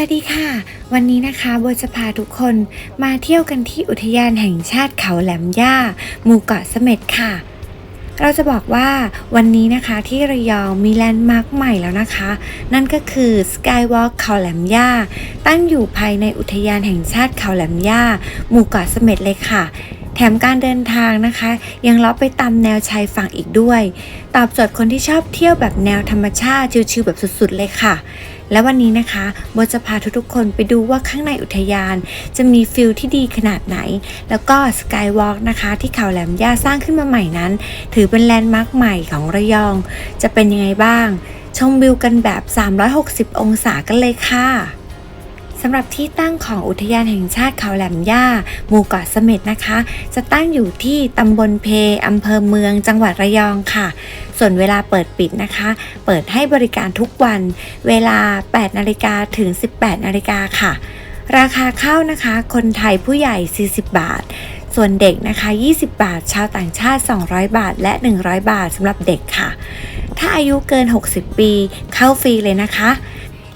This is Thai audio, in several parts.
วัสดีค่ะ วันนี้นะคะโบจะพาทุกคนมาเที่ยวกันที่อุทยานแห่งชาติเขาแหลมย่าหมู่เกาะเสม็ดค่ะ เราจะบอกว่าวันนี้นะคะที่ระยองมีแลนด์มาร์คใหม่แล้วนะคะ นั่นก็คือ Skywalk เขาแหลมย่าตั้งอยู่ภายในอุทยานแห่งชาติเขาแหลมย่าหมู่เกาะเสม็ดเลยค่ะแถมการเดินทางนะคะ ยังลาะไปตามแนวชายฝั่งอีกด้วย ตอบโจทย์คนที่ชอบเที่ยวแบบแนวธรรมชาติชิลๆแบบสุดๆเลยค่ะ และวันนี้นะคะโบจะพาทุกๆคนไปดูว่าข้างในอุทยาน จะมีฟิลที่ดีขนาดไหน แล้วก็สกายวอล์กนะคะที่เขาแหลมย่าสร้างขึ้นมาใหม่นั้น ถือเป็นแลนด์มาร์คใหม่ของระยอง จะเป็นยังไงบ้าง ชมวิวกันแบบ 360 องศากันเลยค่ะ สำหรับที่ตั้งของอุทยานแห่งชาติเขาแหลมย่าหมู่เกาะเสม็ดนะคะ จะตั้งอยู่ที่ตำบลเพอำเภอเมือง จังหวัดระยองค่ะ ส่วนเวลาเปิดปิดนะคะ เปิดให้บริการทุกวัน เวลา 8นาฬิกาถึง 18นาฬิกาค่ะ ราคาเข้านะคะ คนไทยผู้ใหญ่ 40 บาท ส่วนเด็กนะคะ 20 บาท ชาวต่างชาติ 200 บาท และ 100 บาทสำหรับเด็กค่ะ ถ้าอายุเกิน 60 ปี เข้าฟรีเลยนะคะ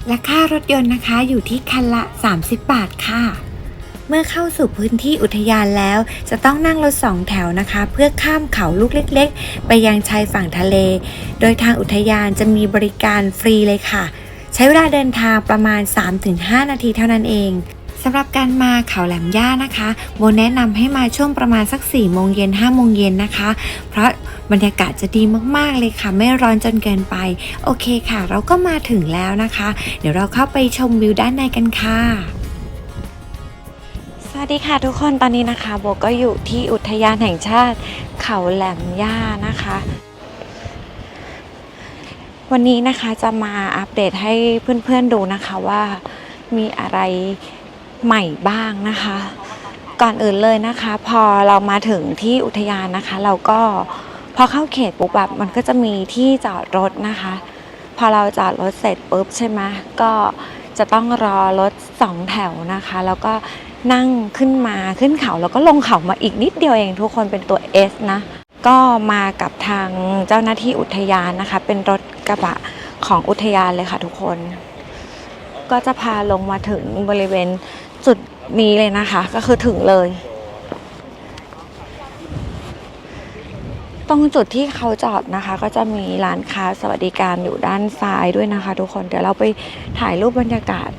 และค่ารถยนต์นะคะอยู่ที่คันละ 30 บาทค่ะ เมื่อเข้าสู่พื้นที่อุทยานแล้ว จะต้องนั่งรถสองแถวนะคะ เพื่อข้ามเขาลูกเล็ก ๆ ไปยังชายฝั่งทะเล โดยทางอุทยานจะมีบริการฟรีเลยค่ะ ใช้เวลาเดินทางประมาณ 3-5 นาทีเท่านั้นเองสำหรับการมาเขาแหลมย่านะคะ โบแนะนำให้มาช่วงประมาณสัก4โมงเย็น5โมงเย็นนะคะ เพราะ บรรยากาศจะดีมากๆเลยค่ะ ไม่ร้อนจนเกินไป โอเคค่ะ เราก็มาถึงแล้วนะคะ เดี๋ยวเราเข้าไปชมวิวด้านในกันค่ะสวัสดีค่ะทุกคนตอนนี้นะคะโบก็อยู่ที่อุทยานแห่งชาติ เขาแหลมย่านะคะ วันนี้นะคะจะมาอัปเดตให้เพื่อนๆดูนะคะว่ามีอะไรใหม่บ้างนะคะ ก่อนอื่นเลยนะคะ พอเรามาถึงที่อุทยานนะคะ เราก็ อเข้าเขตปุ๊บแบบมันก็จะมีที่จอดรถนะคะ พอเราจอดรถเสร็จปุ๊บใช่ไหมก็จะต้องรอรถสองแถวนะคะ แล้วก็นั่งขึ้นมาขึ้นเขาแล้วก็ลงเขามาอีกนิดเดียวเองทุกคนเป็นตัว S นะ ก็มากับทางเจ้าหน้าที่อุทยานนะคะ เป็นรถกระบะของอุทยานเลยค่ะทุกคน ก็จะพาลงมาถึงบริเวณจุดนี้เลยนะคะ ก็คือถึงเลย ตรงจุดที่เขาจอดนะคะ ก็จะมีร้านค้าสวัสดิการอยู่ด้านซ้ายด้วยนะคะ ทุกคนเดี๋ยวเราไปถ่ายรูปบรรยากาศ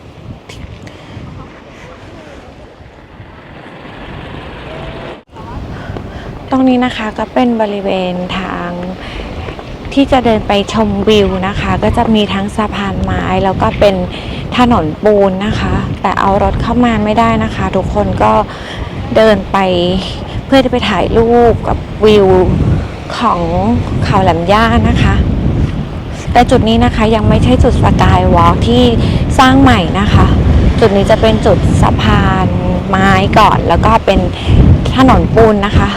ตรงนี้นะคะก็เป็นบริเวณทางที่จะเดินไปชมวิวนะคะ ก็จะมีทั้งสะพานไม้แล้วก็เป็นถนนปูนนะคะ แต่เอารถเข้ามาไม่ได้นะคะ ทุกคนก็เดินไปเพื่อจะไปถ่ายรูปกับวิว ของเขาแหลมย่านะคะ แต่จุดนี้นะคะยังไม่ใช่จุดสกายวอล์กที่สร้างใหม่นะคะ จุดนี้จะเป็นจุดสะพานไม้ก่อนแล้วก็เป็นถนนปูนนะคะ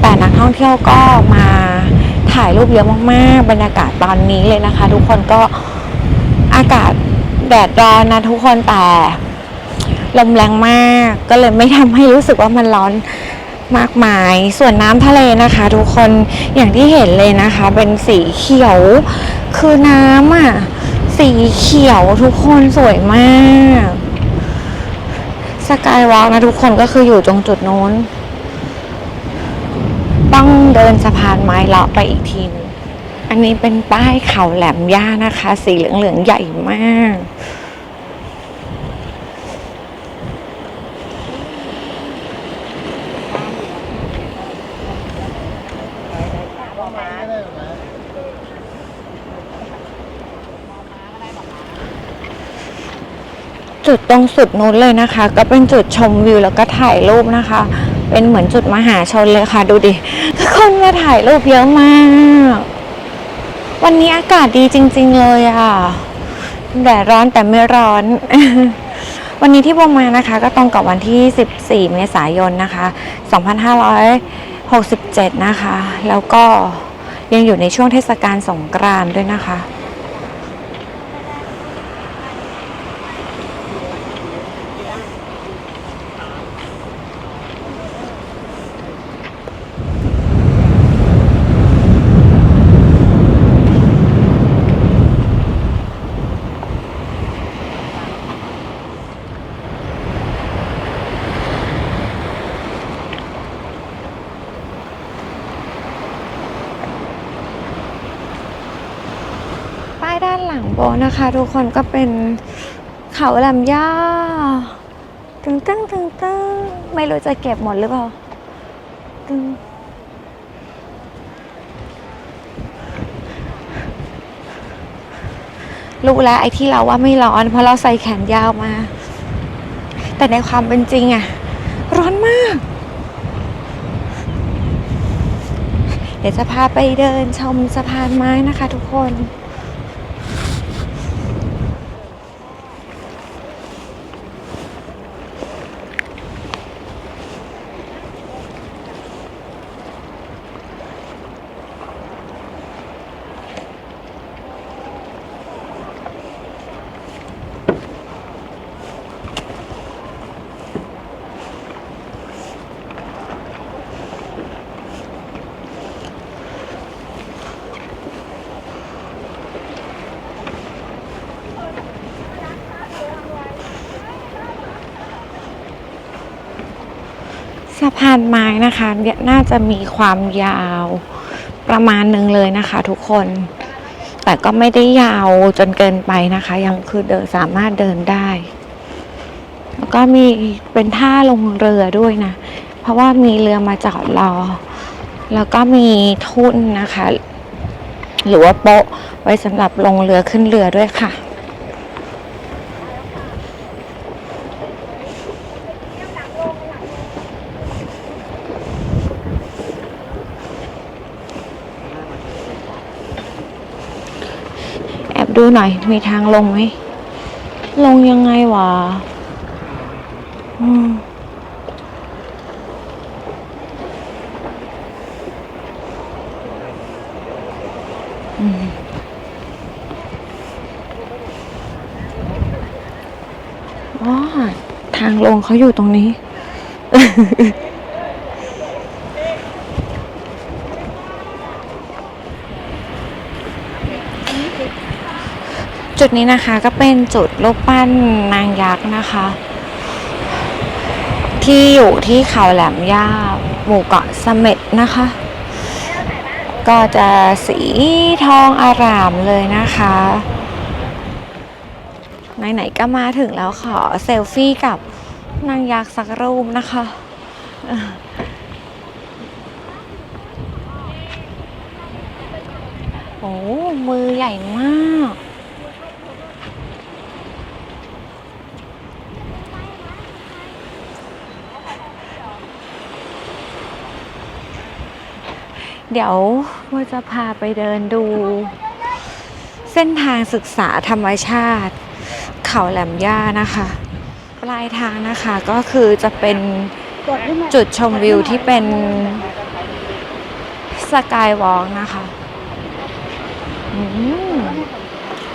แต่นักท่องเที่ยวก็มาถ่ายรูปเยอะมากๆ บรรยากาศตอนนี้เลยนะคะ ทุกคนก็อากาศแดดร้อนนะทุกคนแต่ลมแรงมากก็เลยไม่ทำให้รู้สึกว่ามันร้อน มากมาย ส่วนน้ำทะเลนะคะ ทุกคนอย่างที่เห็นเลยนะคะ เป็นสีเขียว คือน้ำอะสีเขียวทุกคนสวยมากสกายวอล์กนะทุกคนก็คืออยู่ตรงจุดโน้น ต้องเดินสะพานไม้เลาะไปอีกทีนึงอันนี้เป็นป้ายเขาแหลมย่านะคะ สีเหลืองๆใหญ่มาก จุดตรงสุดนู้นเลยนะคะ ก็เป็นจุดชมวิวแล้วก็ถ่ายรูปนะคะ เป็นเหมือนจุดมหาชนเลยค่ะ ดูดิคนมาถ่ายรูปเยอะมาก วันนี้อากาศดีจริง ๆ เลยอะแดดร้อนแต่ไม่ร้อนวันนี้ที่บมมานะคะ ก็ตรงกับวันที่ 14 เมษายนนะคะ 2567 นะคะ แล้วก็ยังอยู่ในช่วงเทศกาลสงกรานต์ด้วยนะคะ ต โบ นะคะทุกคนก็เป็นเขาแหลมย่าตึงตึงตึงตึงไม่รู้จะเก็บหมดหรือเปล่าตึงรู้แล้วไอ้ที่เราว่าไม่ร้อน เพราะเราใส่แขนยาวมา แต่ในความเป็นจริงอะร้อนมาก เดี๋ยวจะพาไปเดินชมสะพานไม้นะคะทุกคน สะพานไม้นะคะเนี่ยน่าจะมีความยาวประมาณหนึ่งเลยนะคะ ทุกคน แต่ก็ไม่ได้ยาวจนเกินไปนะคะ ยังคือเดินสามารถเดินได้ แล้วก็มีเป็นท่าลงเรือด้วยนะ เพราะว่ามีเรือมาจอดรอ แล้วก็มีทุ่นนะคะ หรือว่าโป๊ะไว้สำหรับลงเรือขึ้นเรือด้วยค่ะ ดูหน่อย มีทางลงไหม ลงยังไงวะอืมอ๋อ ทางลงเขาอยู่ตรงนี้ จุดนี้นะคะก็เป็นจุดรูปปั้นนางยักษ์นะคะ ที่อยู่ที่เขาแหลมย่าหมู่เกาะเสม็ดนะคะ ก็จะสีทองอารามเลยนะคะไหนๆก็มาถึงแล้วขอเซลฟี่กับนางยักษ์สักรูปนะคะเออโอ้ มือใหญ่มาก เดี๋ยวว่าจะพาไปเดินดู เส้นทางศึกษาธรรมชาติ เขาแหลมย่านะคะ ปลายทางนะคะก็คือจะเป็นจุดชมวิวที่เป็นสกายวอล์กนะคะ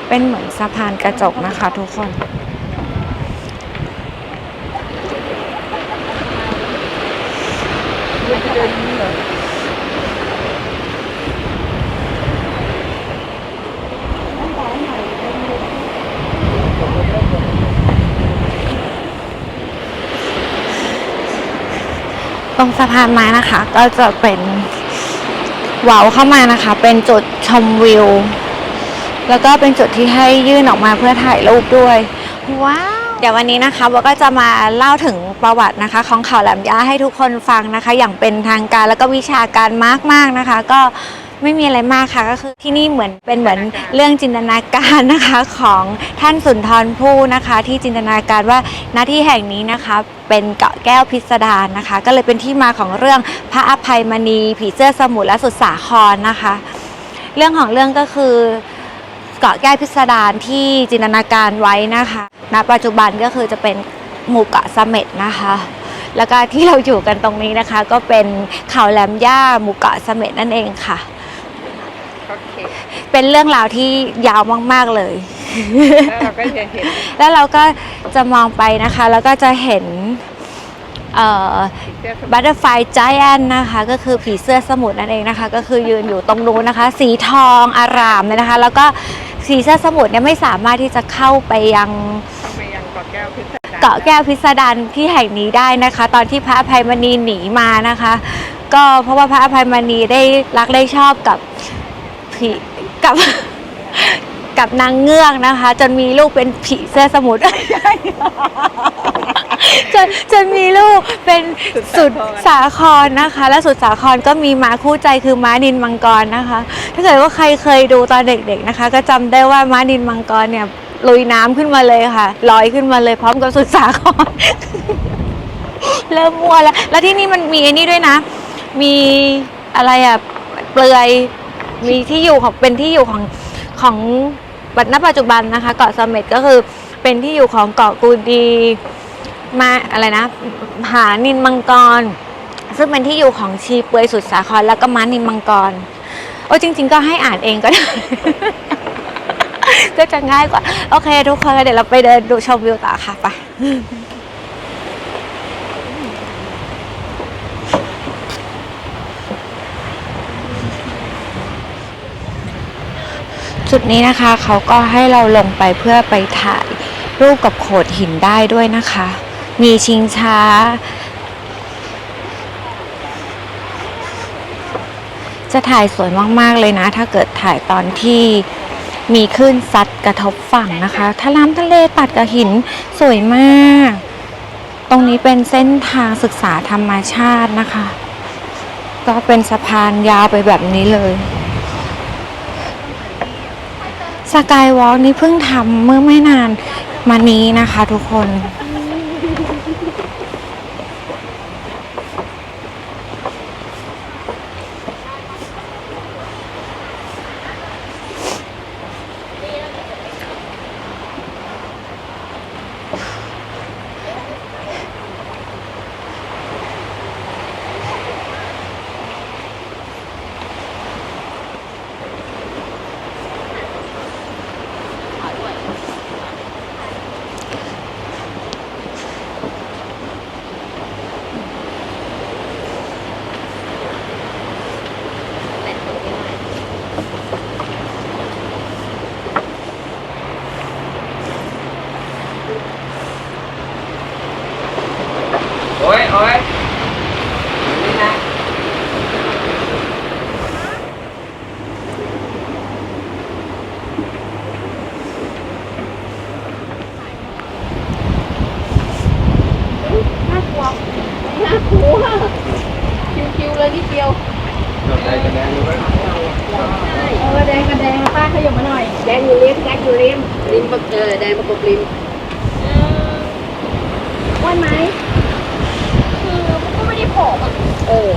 เป็นเหมือนสะพานกระจกนะคะทุกคน ตรงสะพานไม้นะคะ ก็จะเป็นวาวเข้ามานะคะ เป็นจุดชมวิว แล้วก็เป็นจุดที่ให้ยื่นออกมาเพื่อถ่ายรูปด้วย ว้าว เดี๋ยววันนี้นะคะเราก็จะมาเล่าถึงประวัตินะคะ ของเขาแหลมย่าให้ทุกคนฟังนะคะ อย่างเป็นทางการแล้วก็วิชาการมากๆนะคะ ก็ ไม่มีอะไรมากค่ะก็คือที่นี่เหมือนเป็นเหมือนเรื่องจินตนาการนะคะของท่านสุนทรภู่นะคะ ที่จินตนาการว่าหน้าที่แห่งนี้นะคะ เป็นเกาะแก้วพิสดารนะคะ ก็เลยเป็นที่มาของเรื่องพระอภัยมณี ผีเสื้อสมุทรและสุดสาครนะคะ เรื่องของเรื่องก็คือเกาะแก้วพิสดารที่จินตนาการไว้นะคะณปัจจุบันก็คือจะเป็นหมู่เกาะเสม็ดนะคะแล้วก็ที่เราอยู่กันตรงนี้นะคะ ก็เป็นเขาแหลมย่าหมู่เกาะเสม็ดนั่นเองค่ะ เป็นเรื่องราวที่ยาวมากๆเลย แล้วเราก็จะเห็นแล้วเราก็จะมองไปนะคะ แล้วก็จะเห็นเอ่อเสื้อสมุทรบัตเตอร์ไฟจ i แอนนะคะ ก็คือผีเสื้อสมุทรนั่นเองนะคะ ก็คือยืนอยู่ตรงนู้นนะคะ สีทองอารามเลยนะคะ แล้วก็สีเสื้อสมุทรเนี่ยไม่สามารถที่จะเข้าไปยังเข้าไปยังเกาะแก้วพิสดารเกาะแก้วพิสดารที่แห่งนี้ได้นะคะ ตอนที่พระอภัยมณีหนีมานะคะ ก็เพราะว่าพระอภัยมณีได้รักได้ชอบกับผี กับ กับนางเงือกนะคะ จนมีลูกเป็นผีเสื้อสมุทร จนจนมีลูกเป็นสุดสาครนะคะ และสุดสาครก็มีม้าคู่ใจคือม้านินมังกรนะคะ ถ้าเกิดว่าใครเคยดูตอนเด็กๆนะคะ ก็จำได้ว่าม้านินมังกรเนี่ยลุยน้ำขึ้นมาเลยค่ะลอยขึ้นมาเลยพร้อมกับสุดสาคร เริ่มมั่วแล้ว แล้วที่นี่มันมีไอ้นี่ด้วยนะ มีอะไรอะเปลือย มีที่อยู่ของเป็นที่อยู่ของของบัดณปัจจุบันนะคะ เกาะเสม็ดก็คือเป็นที่อยู่ของเกาะกูดีมาอะไรนะหานินมังกร ซึ่งเป็นที่อยู่ของชีเปลือยสุดสาครแล้วก็ม้านินมังกรโอ้จริง ๆ ก็ให้อ่านเองก็ได้ ก็จะง่ายกว่า โอเค ทุกคนเดี๋ยวเราไปเดินดูชมวิวต่อค่ะไป จุดนี้นะคะเขาก็ให้เราลงไปเพื่อไปถ่ายรูปกับโขดหินได้ด้วยนะคะ มีชิงช้า จะถ่ายสวยมากๆเลยนะ ถ้าเกิดถ่ายตอนที่มีคลื่นซัดกระทบฝั่งนะคะถ้าน้ำทะเลตัดกับหินสวยมาก ตรงนี้เป็นเส้นทางศึกษาธรรมชาตินะคะ ก็เป็นสะพานยาวไปแบบนี้เลย สกายวอล์กนี้เพิ่งทำเมื่อไม่นานมานี้นะคะทุกคน โอ้ยโอ้ยนี่นะ คิวๆเลยนิดเดียวเออแดงกับแดงป้าขยับมาหน่อย แดงอยู่ริมแดงอยู่ริมริมประเออแดงประกบริมอ้วนไหมคือก็ไม่ได้ผอมอะ เออ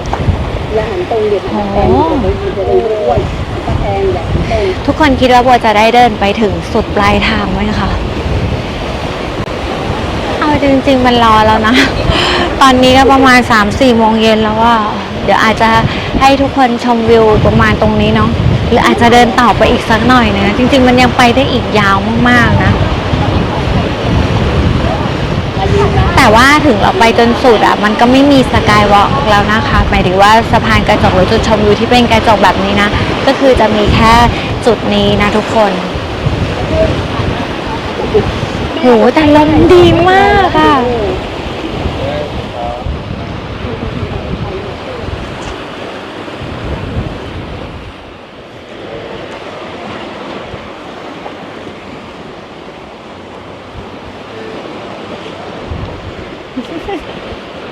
อย่าหันตรงเด็ดหันแทงอ๋อผมไม่จะได้ไม่อ้วนตะแทงอย่าหันตรงทุกคนคิดว่าโบจะได้เดินไปถึงสุดปลายทางไหมคะ เอาจริง ๆ มันรอแล้วนะ ตอนนี้ก็ประมาณ 3-4โมงเย็นแล้วว่า เดี๋ยวอาจจะให้ทุกคนชมวิวประมาณตรงนี้เนาะ หรืออาจจะเดินต่อไปอีกสักหน่อยนะ จริง ๆ มันยังไปได้อีกยาวมากๆนะ แต่ว่าถึงเราไปจนสุดอะมันก็ไม่มีสกายวอล์กแล้วนะคะหมายถึงว่าสะพานกระจกหรือจุดชมวิวที่เป็นกระจกแบบนี้นะ ก็คือจะมีแค่จุดนี้นะทุกคนโหแต่ลมดีมากอะ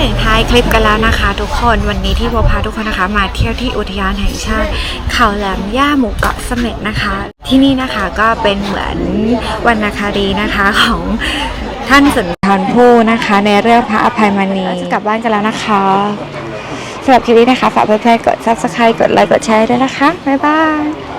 ถึงท้ายคลิปกันแล้วนะคะ ทุกคนวันนี้ที่โบพาทุกคนนะคะ มาเที่ยวที่อุทยานแห่งชาติเขาแหลมย่าหมู่เกาะเสม็ดนะคะ ที่นี่นะคะก็เป็นเหมือนวรรณคดีนะคะของท่านสุนทรภู่นะคะ ในเรื่องพระอภัยมณีจะกลับบ้านกันแล้วนะคะสำหรับคลิปนี้นะคะ ฝากเพื่อนๆกด subscribe กดไลค์กดแชร์ด้วยนะคะบ๊ายบาย